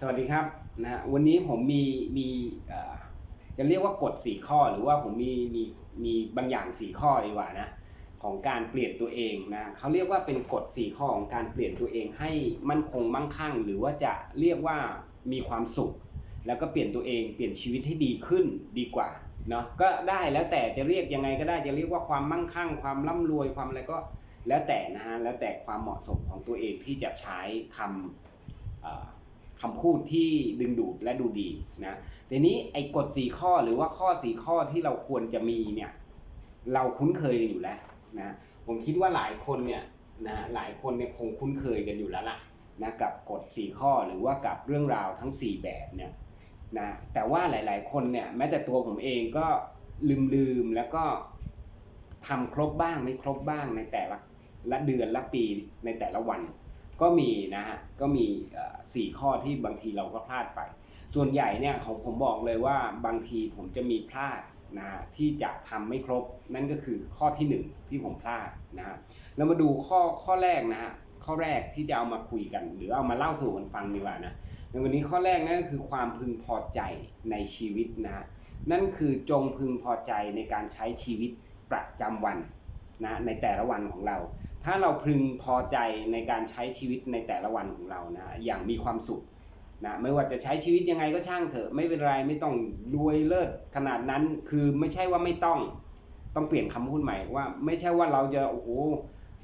สวัสดีครับนะฮะวันนี้ผมมีมีจะเรียกว่ากฎ4ข้อหรือว่าผมมีมีมีบางอย่าง 4 ข้อดีกว่านะของการเปลี่ยนตัวเองนะเขาเรียกว่าเป็นกฎ4ข้อของการเปลี่ยนตัวเองให้มั่นคงมั่งคั่ง หรือว่าจะเรียกว่ามีความสุข แล้วก็เปลี่ยนตัวเองเปลี่ยนชีวิตให้ดีขึ้นดีกว่าเนาะก็ได้แล้วแต่จะเรียกยังไงก็ได้จะเรียกว่าความมั่งคั่ง ความร่ำรวยความอะไรก็แล้วแต่นะฮะแล้วแต่ความเหมาะสมของตัวเองที่จะใช้คำ คำพูดที่ดึงดูดและดูดีนะทีนี้ไอ้กฎ4ข้อหรือว่าข้อ4ข้อที่เราควรจะมีเนี่ยเราคุ้นเคยกันอยู่แล้วนะผมคิดว่าหลายคนเนี่ยนะหลายคนเนี่ยคงคุ้นเคยกันอยู่แล้วล่ะนะกับกฎ4ข้อหรือว่ากับเรื่องราวทั้ง4แบบเนี่ยนะแต่ว่าหลาย ๆ คนเนี่ยแม้แต่ตัวผมเองก็ลืมๆแล้วก็ทำครบบ้างไม่ครบบ้างในแต่ละละเดือนละปีในแต่ละวัน ก็มีนะฮะก็มีสี่ข้อที่บางทีเราก็พลาดไป ส่วนใหญ่เนี่ยของผมบอกเลยว่าบางทีผมจะมีพลาดนะฮะที่จะทำไม่ครบนั่นก็คือข้อที่หนึ่งที่ผมพลาดนะฮะเรามาดูข้อข้อแรกนะฮะข้อแรกที่จะเอามาคุยกัน หรือเอามาเล่าสู่กันฟังดีกว่านะในวันนี้ข้อแรกนั่นก็คือความพึงพอใจในชีวิตนะฮะนั่นคือจงพึงพอใจในการใช้ชีวิตประจำวันนะในแต่ละวันของเรา ถ้าเราพึงพอใจในการใช้ชีวิตในแต่ละวันของเรานะอย่างมีความสุขนะไม่ว่าจะใช้ชีวิตยังไงก็ช่างเถอะไม่เป็นไรไม่ต้องรวยเลิศขนาดนั้นคือไม่ใช่ว่าไม่ต้องต้องเปลี่ยนคำพูดใหม่ว่า ไม่ใช่ว่าเราจะโอ้โห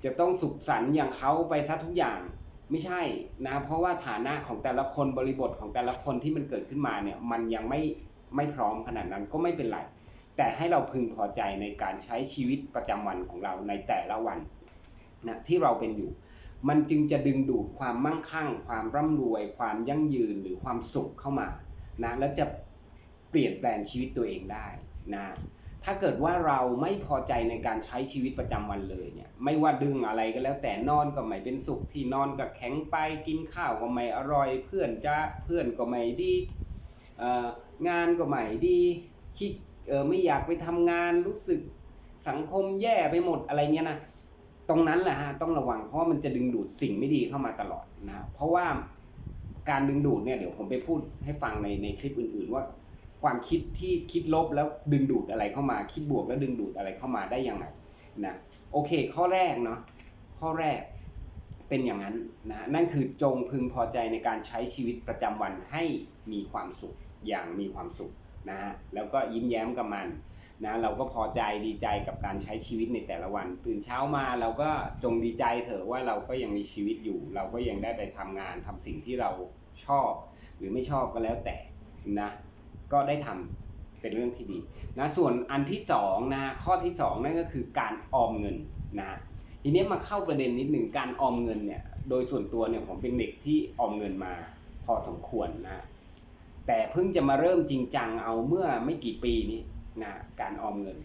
จะต้องสุขสันต์อย่างเขาไปซะทุกอย่างไม่ใช่นะเพราะว่าฐานะของแต่ละคนบริบทของแต่ละคนที่มันเกิดขึ้นมาเนี่ยมันยังไม่ไม่พร้อมขนาดนั้นก็ไม่เป็นไรแต่ให้เราพึงพอใจในการใช้ชีวิตประจำวันของเราในแต่ละวัน นะที่เราเป็นอยู่ มันจึงจะดึงดูดความมั่งคั่ง ความร่ำรวย ความยั่งยืนหรือความสุขเข้ามานะแล้วจะเปลี่ยนแปลงชีวิตตัวเองได้นะถ้าเกิดว่าเราไม่พอใจในการใช้ชีวิตประจำวันเลยเนี่ยไม่ว่าดึงอะไรก็แล้วแต่นอนก็ไม่เป็นสุขที่นอนก็แข็งไปกินข้าวก็ไม่อร่อย เพื่อนจะเพื่อนก็ไม่ดีงานก็ไม่ดีคิดไม่อยากไปทำงานรู้สึกสังคมแย่ไปหมดอะไรเงี้ยนะ ตรงนั้นแหละฮะต้องระวังเพราะมันจะดึงดูดสิ่งไม่ดีเข้ามาตลอดนะเพราะว่าการดึงดูดเนี่ยเดี๋ยวผมไปพูดให้ฟังในในคลิปอื่น ๆ ว่าความคิดที่คิดลบแล้วดึงดูดอะไรเข้ามา คิดบวกแล้วดึงดูดอะไรเข้ามาได้ยังไงนะโอเค ข้อแรกเนาะข้อแรกเป็นอย่างนั้นนะนั่นคือจงพึงพอใจในการใช้ชีวิตประจำวันให้มีความสุขอย่างมีความสุขนะฮะแล้วก็ยิ้มแย้มกับมัน นะเราก็พอใจดีใจกับการใช้ชีวิตในแต่ละวัน ตื่นเช้ามาเราก็จงดีใจเถอะว่าเราก็ยังมีชีวิตอยู่ เราก็ยังได้ไปทำงานทำสิ่งที่เราชอบ หรือไม่ชอบก็แล้วแต่นะก็ได้ทำเป็นเรื่องที่ดีนะส่วนอันที่สองนะฮะข้อที่สองนั่นก็คือการออมเงินนะฮะทีนี้มาเข้าประเด็นนิดหนึ่งการออมเงินเนี่ยโดยส่วนตัวเนี่ยผมเป็นเด็กที่ออมเงินมาพอสมควรนะแต่เพิ่งจะมาเริ่มจริงจังเอาเมื่อไม่กี่ปีนี้ นะการออมเงิน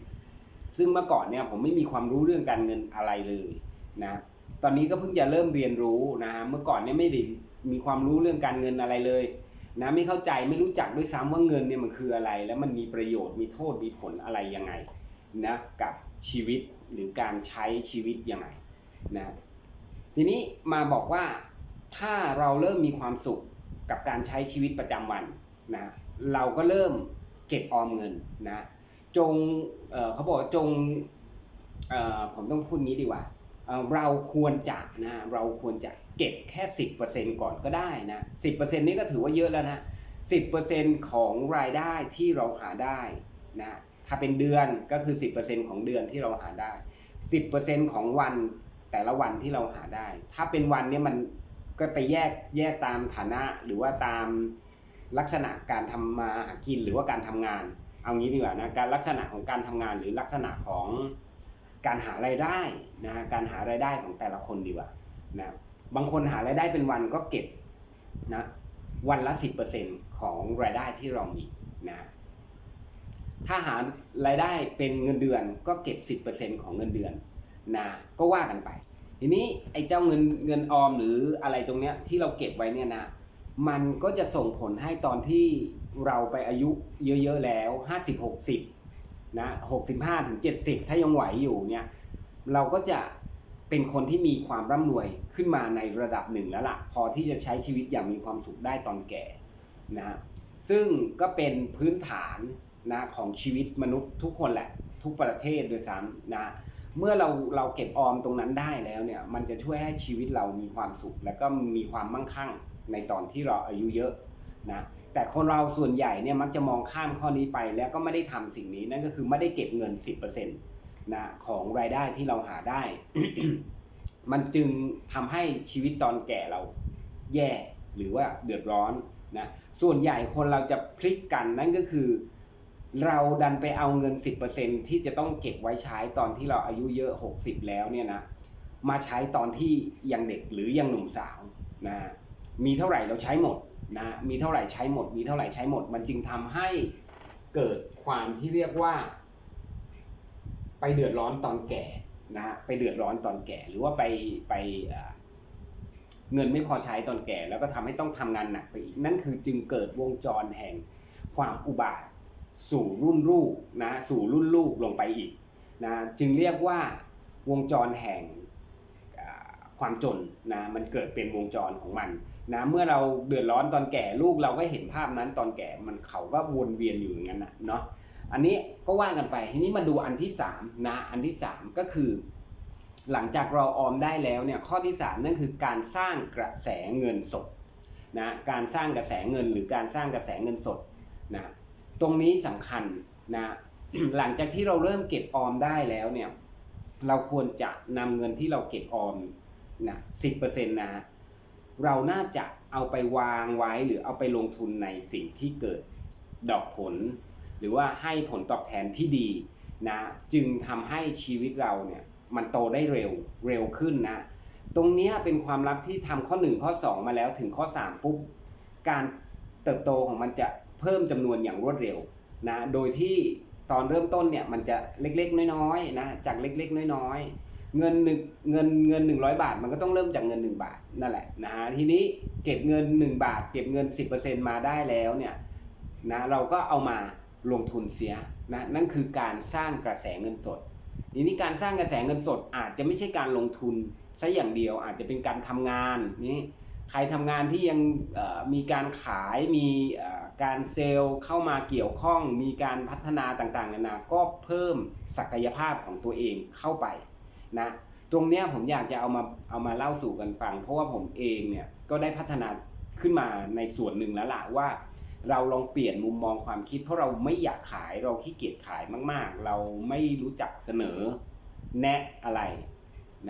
ซึ่งเมื่อก่อนเนี่ยผมไม่มีความรู้เรื่องการเงินอะไรเลยนะตอนนี้ก็เพิ่งจะเริ่มเรียนรู้นะฮะเมื่อก่อนเนี่ยไม่ได้มีความรู้เรื่องการเงินอะไรเลยนะไม่เข้าใจไม่รู้จักด้วยซ้ำว่าเงินเนี่ยมันคืออะไร แล้วมันมีประโยชน์มีโทษมีผลอะไรยังไงนะกับชีวิตหรือการใช้ชีวิตยังไงนะทีนี้มาบอกว่าถ้าเราเริ่มมีความสุขกับการใช้ชีวิตประจำวันนะเราก็เริ่มเก็บออมเงินนะ จงเเขาบอกจงผมต้องพูดงี้ดีกว่าเราควรจะนะเราควรจะเก็บแค่สิบเปอร์เซ็นก่อนก็ได้นะสิบเปอร์เซ็นนี้ก็ถือว่าเยอะแล้วนะสิบเปอร์เซ็นของรายได้ที่เราหาได้นะถ้าเป็นเดือนก็คือสิบเปอร์เซ็นของเดือนที่เราหาได้สิบเปอร์เซ็นของวันแต่ละวันที่เราหาได้ ถ้าเป็นวันเนี้มันก็ไปแยกแยกตามฐานะหรือว่าตามลักษณะการทำมาหากินหรือว่าการทำงาน เอางี้ดีกว่านะการลักษณะของการทำงานหรือลักษณะของการหารายได้นะฮะการหารายได้ของแต่ละคนดีกว่านะบางคนหารายได้เป็นวันก็เก็บนะวันละ 10%ของรายได้ที่เรามีนะถ้าหารายได้เป็นเงินเดือนก็เก็บ 10%ของเงินเดือนนะก็ว่ากันไป ทีนี้ไอ้เจ้าเงินเงินออมหรืออะไรตรงเนี้ยที่เราเก็บไว้เนี่ยนะมันก็จะส่งผลให้ตอนที่ เราไปอายุเยอะๆแล้ว 50 60นะ65ถึง70 ถ้ายังไหวอยู่เนี่ยเราก็จะเป็นคนที่มีความร่ำรวยขึ้นมาในระดับหนึ่งแล้วล่ะ พอที่จะใช้ชีวิตอย่างมีความสุขได้ตอนแก่นะซึ่งก็เป็นพื้นฐานนะของชีวิตมนุษย์ทุกคนแหละ ทุกประเทศด้วยซ้ำนะเมื่อเราเราเก็บออมตรงนั้นได้แล้วเนี่ยมันจะช่วยให้ชีวิตเรามีความสุข และก็มีความมั่งคั่งในตอนที่เราอายุเยอะนะ แต่คนเราส่วนใหญ่เนี่ยมักจะมองข้ามข้อนี้ไป แล้วก็ไม่ได้ทำสิ่งนี้นั่นก็คือไม่ได้เก็บเงิน 10%นะของรายได้ที่เราหาได้ มันจึงทำให้ชีวิตตอนแก่เราแย่หรือว่าเดือดร้อนนะส่วนใหญ่คนเราจะพลิกกันนั่นก็คือ เราดันไปเอาเงิน 10%ที่จะต้องเก็บไว้ใช้ตอนที่เราอายุเยอะ 60 แล้วเนี่ยนะมาใช้ตอนที่ยังเด็กหรือยังหนุ่มสาวนะมีเท่าไหร่เราใช้หมด นะมีเท่าไหร่ใช้หมด มีเท่าไหร่ใช้หมด มันจึงทำให้เกิดความที่เรียกว่า ไปเดือดร้อนตอนแก่นะไปเดือดร้อนตอนแก่ หรือว่าไปไปเงินไม่พอใช้ตอนแก่ แล้วก็ทำให้ต้องทำงานหนักไปอีกนั่นคือจึงเกิดวงจรแห่งความอุบาทสู่รุ่นลูกนะสู่รุ่นลูกลงไปอีกนะจึงเรียกว่าวงจรแห่งความจนนะมันเกิดเป็นวงจรของมัน นะเมื่อเราเดือดร้อนตอนแก่ลูกเราก็เห็นภาพนั้นตอนแก่มันเขาก็วนเวียนอยู่อย่างนั้นนะเนาะอันนี้ก็ว่ากันไปทีนี้มาดูอันที่สามนะอันที่สามก็คือ หลังจากเราออมได้แล้วเนี่ยข้อที่สามนั่นคือการสร้างกระแสเงินสดนะการสร้างกระแสเงินหรือการสร้างกระแสเงินสดนะตรงนี้สำคัญนะหลังจากที่เราเริ่มเก็บออมได้แล้วเนี่ยเราควรจะนำเงินที่เราเก็บออมนะสิบเปอร์เซ็นต์นะฮะ เราน่าจะเอาไปวางไว้หรือเอาไปลงทุนในสิ่งที่เกิดดอกผล หรือว่าให้ผลตอบแทนที่ดีนะจึงทำให้ชีวิตเราเนี่ยมันโตได้เร็วเร็วขึ้นนะตรงนี้เป็นความลับที่ทำข้อ 1 ข้อ 2 มาแล้วถึงข้อ 3 ปุ๊บ การเติบโตของมันจะเพิ่มจำนวนอย่างรวดเร็วนะโดยที่ตอนเริ่มต้นเนี่ยมันจะเล็กๆ น้อยๆนะจากเล็กๆ น้อยๆ เงินหนึ่งเงินเงิน100บาท มันก็ต้องเริ่มจากเงิน1บาทนั่นแหละนะฮะทีนี้เก็บเงิน1บาท เก็บเงิน10%มาได้แล้วเนี่ยนะเราก็เอามาลงทุนเสียนะนั่นคือการสร้างกระแสเงินสดทีนี้การสร้างกระแสเงินสดอาจจะไม่ใช่การลงทุนซะอย่างเดียว อาจจะเป็นการทำงานนี่ใครทำงานที่ยังมีการขายมีการเซลล์เข้ามาเกี่ยวข้อง มีการพัฒนาต่างๆนานาก็เพิ่มศักยภาพของตัวเองเข้าไป นะตรงเนี้ยผมอยากจะเอามาเอามาเล่าสู่กันฟัง เพราะว่าผมเองเนี่ยก็ได้พัฒนาขึ้นมาในส่วนหนึ่งแล้วล่ะว่า เราลองเปลี่ยนมุมมองความคิด เพราะเราไม่อยากขายเราขี้เกียจขายมาก ๆ เราไม่รู้จักเสนอแนะอะไร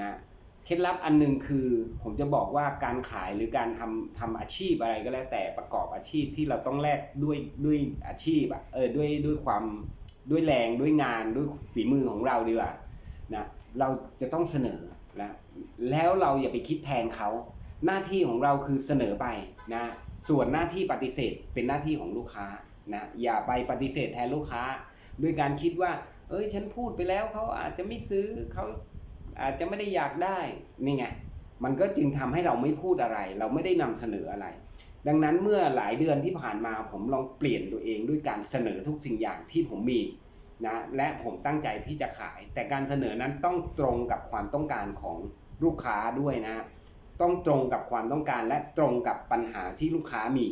นะเคล็ดลับอันหนึงคือผมจะบอกว่าการขายหรือการทำทำอาชีพอะไรก็แล้วแต่ประกอบอาชีพที่เราต้องแลกด้วยด้วยอาชีพอะเออด้วยด้วยความด้วยแรงด้วยงานด้วยฝีมือของเราดีกว่า นะเราจะต้องเสนอนะแล้วเราอย่าไปคิดแทนเขา หน้าที่ของเราคือเสนอไปนะส่วนหน้าที่ปฏิเสธเป็นหน้าที่ของลูกค้านะอย่าไปปฏิเสธแทนลูกค้า ด้วยการคิดว่า เอ้ยฉันพูดไปแล้วเขาอาจจะไม่ซื้อเขาอาจจะไม่ได้อยากได้นี่ไงมันก็จึงทำให้เราไม่พูดอะไร เราไม่ได้นำเสนออะไร ดังนั้นเมื่อหลายเดือนที่ผ่านมาผมลองเปลี่ยนตัวเองด้วยการเสนอทุกสิ่งอย่างที่ผมมี นะและผมตั้งใจที่จะขาย แต่การเสนอนั้นต้องตรงกับความต้องการของลูกค้าด้วยนะต้องตรงกับความต้องการและตรงกับปัญหาที่ลูกค้ามี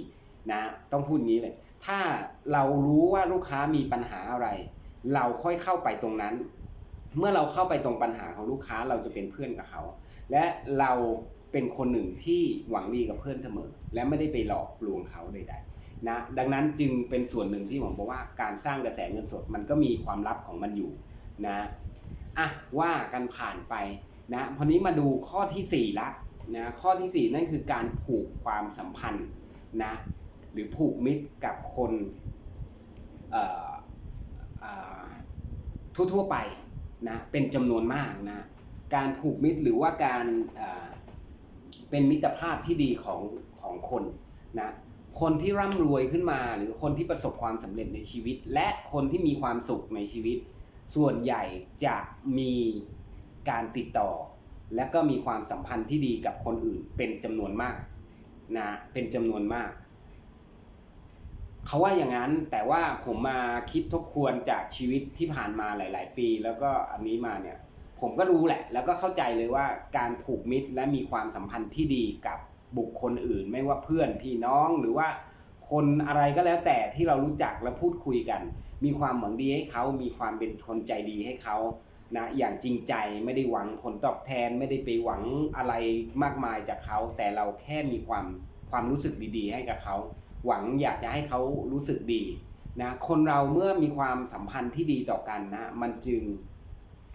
นะต้องพูดงี้เลย ถ้าเรารู้ว่าลูกค้ามีปัญหาอะไร เราค่อยเข้าไปตรงนั้น เมื่อเราเข้าไปตรงปัญหาของลูกค้าเราจะเป็นเพื่อนกับเขา และเราเป็นคนหนึ่งที่หวังดีกับเพื่อนเสมอ และไม่ได้ไปหลอกลวงเขาใดๆ นะดังนั้นจึงเป็นส่วนหนึ่งที่ผมบอกว่าการสร้างกระแสเงินสดมันก็มีความลับของมันอยู่นะอะว่ากันผ่านไปนะพอนี้มาดูข้อที่สี่ละนะข้อที่ 4 นั่นคือการผูกความสัมพันธ์นะหรือผูกมิตรกับคนทั่วๆไปนะเป็นจำนวนมากนะการผูกมิตรหรือว่าการเเป็นมิตรภาพที่ดีของของคนนะ คนที่ร่ำรวยขึ้นมา หรือคนที่ประสบความสำเร็จในชีวิต และคนที่มีความสุขในชีวิต ส่วนใหญ่จะมีการติดต่อ และก็มีความสัมพันธ์ที่ดีกับคนอื่นเป็นจำนวนมากนะเป็นจำนวนมากเขาว่าอย่างนั้นแต่ว่าผมมาคิดทบทวนจากชีวิตที่ผ่านมาหลาย ๆ ปี แล้วก็อันนี้มาเนี่ย ผมก็รู้แหละ แล้วก็เข้าใจเลยว่าการผูกมิตรและมีความสัมพันธ์ที่ดีกับ บุคคลอื่น ไม่ว่าเพื่อนพี่น้องหรือว่าคนอะไรก็แล้วแต่ที่เรารู้จักและพูดคุยกัน มีความหวังดีให้เขามีความเป็นคนใจดีให้เขานะอย่างจริงใจไม่ได้หวังผลตอบแทนไม่ได้ไปหวังอะไรมากมายจากเขา แต่เราแค่มีความความรู้สึกดีๆ ให้กับเขา หวังอยากจะให้เขารู้สึกดีนะคนเราเมื่อมีความสัมพันธ์ที่ดีต่อกันนะมันจึง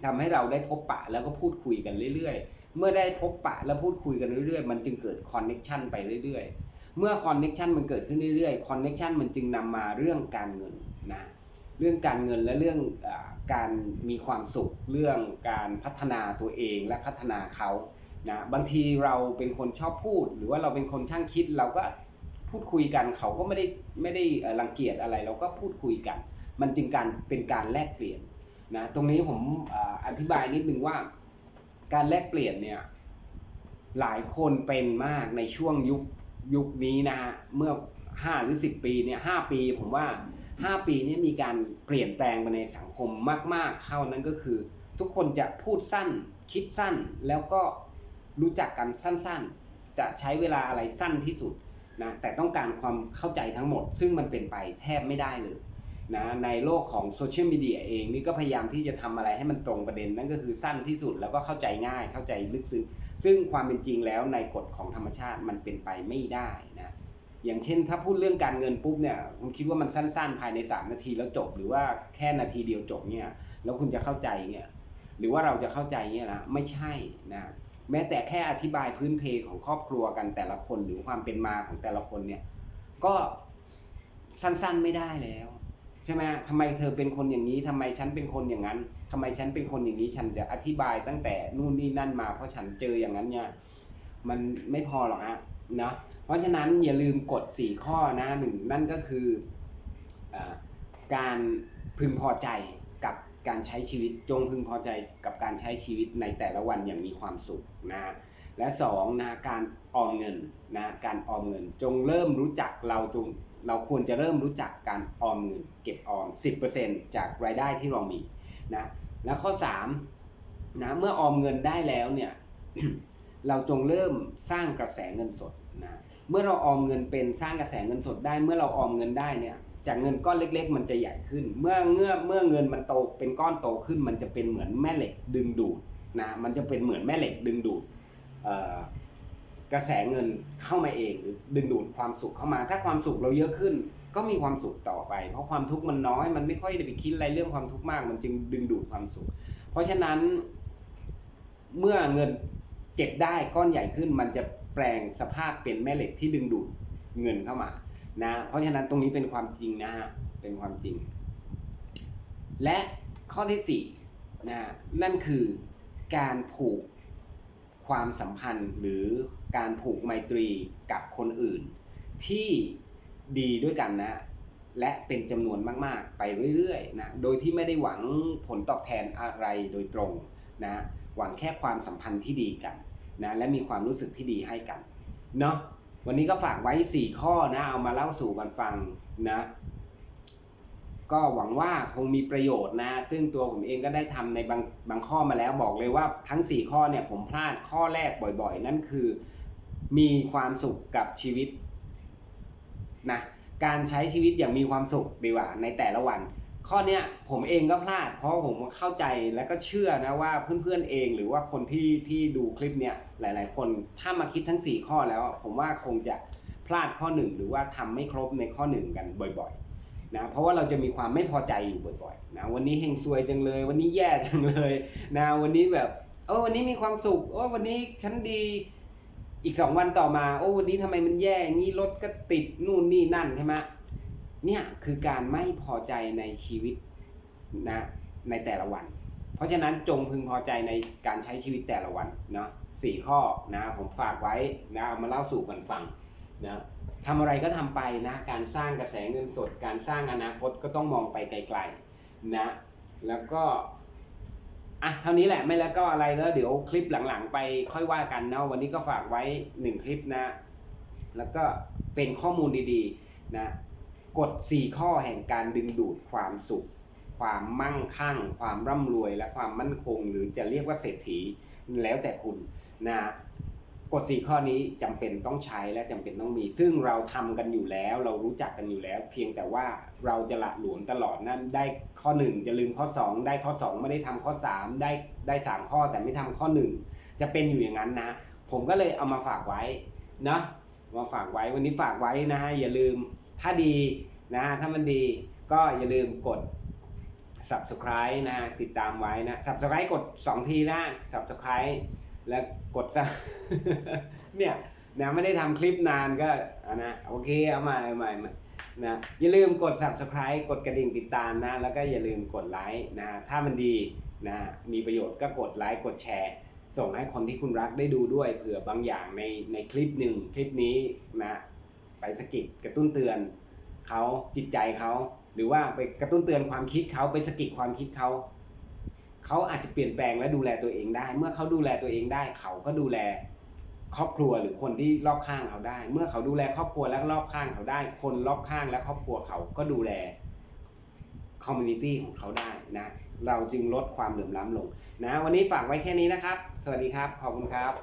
ทำให้เราได้พบปะแล้วก็พูดคุยกันเรื่อยๆ เมื่อได้พบปะแล้วพูดคุยกันเรื่อยๆ มันจึงเกิดคอนเน็ชันไปเรื่อยๆ เมื่อคอนเน็ชันมันเกิดขึ้นเรื่อยๆคอนเน็ชันมันจึงนำมาเรื่องการเงินนะเรื่องการเงินและเรื่องอการมีความสุข เรื่องการพัฒนาตัวเองและพัฒนาเขานะบางทีเราเป็นคนชอบพูด หรือว่าเราเป็นคนช่างคิดเราก็พูดคุยกันเขาก็ไม่ได้ไม่ได้รังเกียจอะไร เราก็พูดคุยกัน มันจึงการเป็นการแลกเปลี่ยนนะตรงนี้ผมออธิบายนิดนึงว่า การแลกเปลี่ยนเนี่ยหลายคนเป็นมากในช่วงยุคยุคนี้นะฮะเมื่อ5หรือ10ปีเนี่ยหปีผมว่า5ปีนี้มีการเปลี่ยนแปลงไปในสังคมมาก ๆ เข้านั้นก็คือ ทุกคนจะพูดสั้น คิดสั้นแล้วก็รู้จักกันสั้น ๆ จะใช้เวลาอะไรสั้นที่สุดนะแต่ต้องการความเข้าใจทั้งหมด ซึ่งมันเป็นไปแทบไม่ได้เลย นะในโลกของโซเชียลมีเดียเองนี่ก็พยายามที่จะทำอะไรให้มันตรงประเด็นนั่นก็คือสั้นที่สุดแล้วก็เข้าใจง่ายเข้าใจลึกซึ้งซึ่งความเป็นจริงแล้วในกฎของธรรมชาติมันเป็นไปไม่ได้นะอย่างเช่น ถ้าพูดเรื่องการเงินปุ๊บเนี่ยผมคิดว่ามันสั้นๆ ภายใน 3 นาทีแล้วจบ หรือว่าแค่นาทีเดียวจบเนี่ยแล้วคุณจะเข้าใจเนี่ยหรือว่าเราจะเข้าใจเนี่ยนะไม่ใช่นะแม้แต่แค่อธิบายพื้นเพของครอบครัวกันแต่ละคนหรือความเป็นมาของแต่ละคนเนี่ยก็สั้นๆไม่ได้แล้ว ใช่ไหมทำไมเธอเป็นคนอย่างนี้ทำไมฉันเป็นคนอย่างนั้นทำไมฉันเป็นคนอย่างนี้ฉันจะอธิบายตั้งแต่นู่นนี่นั่นมา เพราะฉันเจออย่างนั้นเนี่ยมันไม่พอหรอกฮะเนาะเพราะฉะนั้นอย่าลืมกฎ4ข้อนะหนึ่งนั่นก็คืออการพึงพอใจกับการใช้ชีวิตจงพึงพอใจกับการใช้ชีวิตในแต่ละวันอย่างมีความสุขนะและสองนะการออมเงินนะการออมเงิน จงเริ่มรู้จักเราจง เราควรจะเริ่มรู้จักการออมเงินเก็บออม 10%จากรายได้ที่เรามีนะและข้อ3นะเมื่อออมเงินได้แล้วเนี่ยเราจงเริ่มสร้างกระแสเงินสดนะเมื่อเราออมเงินเป็นสร้างกระแสเงินสดได้ เมื่อเราออมเงินได้เนี่ยจากเงินก้อนเล็ก ๆ มันจะใหญ่ขึ้น เมื่อเมื่อเมื่อเงินมันโตเป็นก้อนโตขึ้น มันจะเป็นเหมือนแม่เหล็กดึงดูดนะมันจะเป็นเหมือนแม่เหล็กดึงดูดเอ่อ กระแสเงินเข้ามาเองหรือดึงดูดความสุขเข้ามา ถ้าความสุขเราเยอะขึ้น ก็มีความสุขต่อไป เพราะความทุกข์มันน้อย มันไม่ค่อยได้ไปคิดอะไรเรื่องความทุกข์มาก มันจึงดึงดูดความสุข เพราะฉะนั้นเมื่อเงินเก็บได้ก้อนใหญ่ขึ้น มันจะแปลงสภาพเป็นแม่เหล็กที่ดึงดูดเงินเข้ามานะเพราะฉะนั้นตรงนี้เป็นความจริงนะฮะเป็นความจริง และข้อที่สี่นะนั่นคือการผูก ความสัมพันธ์หรือการผูกไมตรีกับคนอื่น ที่ดีด้วยกันนะและเป็นจำนวนมากๆ ไปเรื่อยๆนะโดยที่ไม่ได้หวังผลตอบแทนอะไรโดยตรงนะหวังแค่ความสัมพันธ์ที่ดีกันนะและมีความรู้สึกที่ดีให้กันเนาะวันนี้ก็ฝากไว้ 4 ข้อนะเอามาเล่าสู่กันฟังนะ ก็หวังว่าคงมีประโยชน์นะ ซึ่งตัวผมเองก็ได้ทำในบางบางข้อมาแล้วบอกเลยว่าทั้ง 4 ข้อเนี่ยผมพลาดข้อแรกบ่อยๆ นั่นคือ มีความสุขกับชีวิตนะการใช้ชีวิตอย่างมีความสุขดีกว่าในแต่ละวัน ข้อเนี้ยผมเองก็พลาด เพราะผมเข้าใจและก็เชื่อนะว่าเพื่อนๆเองหรือว่าคนที่ที่ดูคลิปเนี้ยหลายๆ คนถ้ามาคิดทั้ง 4 ข้อแล้ว ผมว่าคงจะพลาดข้อหนึ่งหรือว่าทำไม่ครบในข้อหนึ่งกันบ่อย ๆ นะเพราะว่าเราจะมีความไม่พอใจอยู่บ่อยๆนะวันนี้เฮงซวยจังเลย วันนี้แย่จังเลยนะวันนี้แบบเออวันนี้มีความสุขโอ้วันนี้ฉันดีอีกสองวันต่อมา โอ้วันนี้ทำไมมันแย่งี้รถก็ติดนู่นนี่นั่นใช่ไหมเนี่ยคือการไม่พอใจในชีวิตนะในแต่ละวัน เพราะฉะนั้นจงพึงพอใจในการใช้ชีวิตแต่ละวันเนาะสี่ข้อนะผมฝากไว้นะมาเล่าสู่กันฟัง นะทำอะไรก็ทำไปนะ การสร้างกระแสเงินสด การสร้างอนาคตก็ต้องมองไปไกลๆนะ แล้วก็อะเท่านี้แหละไม่แล้วก็อะไรแล้วเดี๋ยวคลิปหลังๆ ไปค่อยว่ากันเนาะวันนี้ก็ฝากไว้หนึ่งคลิปนะ แล้วก็เป็นข้อมูลดีๆนะกฎ4ข้อแห่งการดึงดูดความสุข ความมั่งคั่ง ความร่ำรวย และความมั่นคง หรือจะเรียกว่าเศรษฐีแล้วแต่คุณนะ กฎสี่ข้อนี้จำเป็นต้องใช้และจำเป็นต้องมี ซึ่งเราทำกันอยู่แล้ว เรารู้จักกันอยู่แล้ว เพียงแต่ว่าเราจะละหลวมตลอดนั่นได้ข้อ 1 จะลืมข้อ 2 ได้ข้อ 2 ไม่ได้ทำข้อ 3 ได้ได้ 3 ข้อแต่ไม่ทำข้อ 1 จะเป็นอยู่อย่างนั้นนะผมก็เลยเอามาฝากไว้นะมาฝากไว้วันนี้ฝากไว้นะฮะอย่าลืมถ้าดีนะฮะถ้ามันดีก็อย่าลืมกด subscribe นะฮะติดตามไว้นะ subscribe กด 2 ทีนะ subscribe แล้วกดซะ เนี่ยนะไม่ได้ทำคลิปนานก็อะนะโอเคเอาใหม่เอาใหม่นะอย่าลืมกด subscribe กดกระดิ่งติดตามนะ แล้วก็อย่าลืมกดไลค์นะถ้ามันดีนะมีประโยชน์ก็กดไลค์กดแชร์ ส่งให้คนที่คุณรักได้ดูด้วยเผื่อบางอย่างในในคลิปหนึ่งคลิปนี้นะไปสกิดกระตุ้นเตือนเขาจิตใจเขาหรือว่าไปกระตุ้นเตือนความคิดเขาไปสกิดความคิดเขา เขาอาจจะเปลี่ยนแปลงและดูแลตัวเองได้ เมื่อเขาดูแลตัวเองได้ เขาก็ดูแลครอบครัวหรือคนที่รอบข้างเขาได้ เมื่อเขาดูแลครอบครัวและรอบข้างเขาได้ คนรอบข้างและครอบครัวเขาก็ดูแลคอมมูนิตี้ของเขาได้นะ เราจึงลดความเหลื่อมล้ำลงนะ วันนี้ฝากไว้แค่นี้นะครับ สวัสดีครับ ขอบคุณครับ